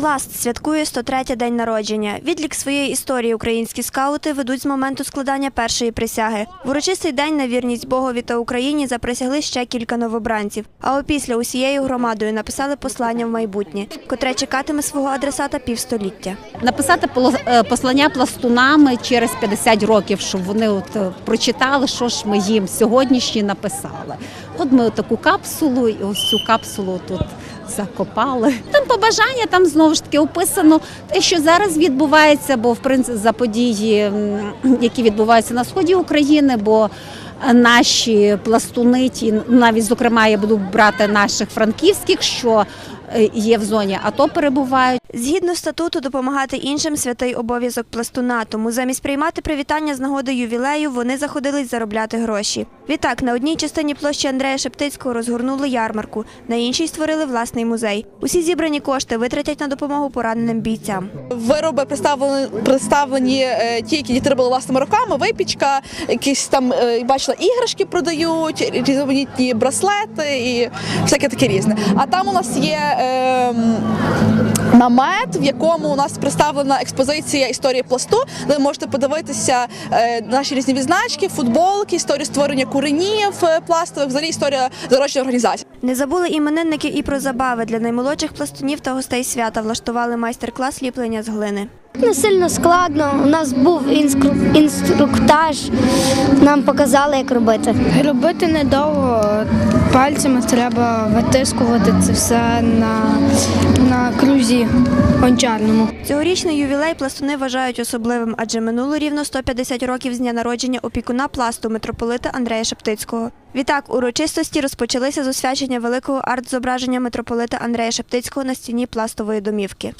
Пласт святкує 103-й день народження. Відлік своєї історії українські скаути ведуть з моменту складання першої присяги. В урочистий день на вірність Богові та Україні заприсягли ще кілька новобранців. А опісля усією громадою написали послання в майбутнє, котре чекатиме свого адресата півстоліття. написати е, послання пластунами через 50 років, щоб вони от е, прочитали, що ж ми їм сьогоднішні написали. От ми таку капсулу, і ось цю капсулу тут закопали. Там побажання, там знову ж таки описано те, що зараз відбувається, бо в принципі за події, які відбуваються на сході України, бо Наші пластуни, ті навіть зокрема, я буду брати наших франківських, що е, є в зоні АТО, перебувають. Згідно статуту, допомагати іншим святий обов'язок пластуна. Тому замість приймати привітання з нагоди ювілею вони заходились заробляти гроші. Відтак на одній частині площі Андрея Шептицького розгорнули ярмарку, на іншій створили власний музей. Усі зібрані кошти витратять на допомогу пораненим бійцям. Вироби представлені, представлені е, ті, які діти робили власними руками, випічка, якісь там е, бачила іграшки продають, різноманітні браслети і всяке таке різне. А там у нас є е, м, намет, в якому у нас представлена експозиція історії пласту, ви можете подивитися е, наші різні відзначки, футболки, історію створення куренів е, пластових, взагалі історія зародження організації. Не забули іменинники і про забави для наймолодших пластунів та гостей свята. Влаштували майстер-клас ліплення з глини. Не сильно складно. У нас був інструктаж, нам показали, як робити. Робити недовго. Пальцями треба витискувати це все на, на крузі гончарному. Цьогорічний ювілей пластуни вважають особливим, адже минуло рівно 150 років з дня народження опікуна пласту митрополита Андрея Шептицького. Відтак урочистості розпочалися з освячення великого арт-зображення митрополита Андрея Шептицького на стіні пластової домівки.